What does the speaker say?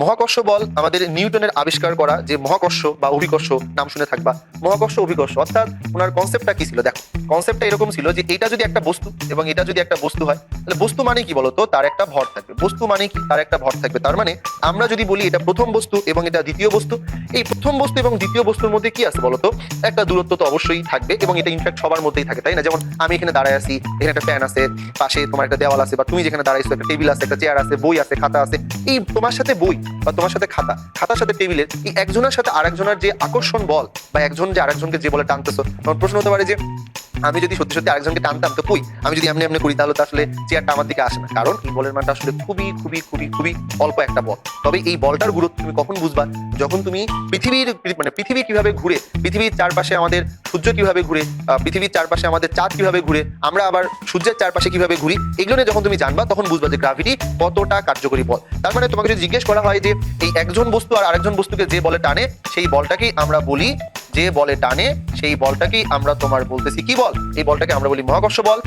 মহাকর্ষ বল আমাদের নিউটনের আবিষ্কার করা যে মহাকর্ষ বা অভিকর্ষ নাম শুনে থাকবা। মহাকর্ষ, অভিকর্ষ, অর্থাৎ ওনার কনসেপ্টটা কি ছিল? দেখো কনসেপ্টটা এরকম ছিল যে এটা যদি একটা বস্তু এবং এটা যদি একটা বস্তু হয়, তাহলে বস্তু মানে কি বলতো? তার একটা ভর থাকবে। বস্তু মানে কি? তার একটা ভর থাকবে। তার মানে আমরা যদি বলি এটা প্রথম বস্তু এবং এটা দ্বিতীয় বস্তু, এই প্রথম বস্তু এবং দ্বিতীয় বস্তুর মধ্যে কি আছে বলতো? একটা দূরত্ব তো অবশ্যই থাকবে এবং এটা ইনফ্যাক্ট সবার মধ্যেই থাকে, তাই না? যেমন আমি এখানে দাঁড়ায় আছি, এখানে একটা ফ্যান আছে, পাশে তোমার একটা দেওয়াল আছে বা তুমি যেখানে দাঁড়াইছো, একটা টেবিল আছে, একটা চেয়ার আছে, বই আছে, খাতা আছে, এই তোমার সাথে বই বা তোমার সাথে খাতা, খাতার সাথে টেবিলের এই একজনের সাথে আরেকজনের যে আকর্ষণ বল বা একজন যে আরেকজনকে যে বলে টানতেছো তোমার প্রশ্ন হতে পারে যে আমি যদি সত্যি সত্যি আরেকজনকে টানতাম, তো কই? আমি যদি এমনি এমনি করি, তাহলে তো আসলে চেয়ারটা আমার দিকে আসে না। কারণ এই বলের মানটা আসলে খুবই খুবই খুবই খুবই অল্প একটা বল। তবে এই বলটার গুরুত্ব তুমি কখন বুঝবা? যখন তুমি পৃথিবীর মানে পৃথিবী কীভাবে ঘুরে, পৃথিবীর চারপাশে আমাদের সূর্য কীভাবে ঘুরে পৃথিবীর চারপাশে আমাদের চাঁদ কীভাবে ঘুরে, আমরা আবার সূর্যের চারপাশে কীভাবে ঘুরি, এগুলো নিয়ে যখন তুমি জানবা, তখন বুঝবা যে গ্রাভিটি কতটা কার্যকরী বল। তার মানে তোমাকে যদি জিজ্ঞেস করা হয় যে, এই একজন বস্তু আর আরেকজন বস্তুকে যে বলে টানে, সেই বলটাকেই আমরা বলি যে বলে টানে, সেই বলটাকেই আমরা তোমার বলতেছি। কি বল? এই বলটাকে আমরা বলি মহাকর্ষ বল।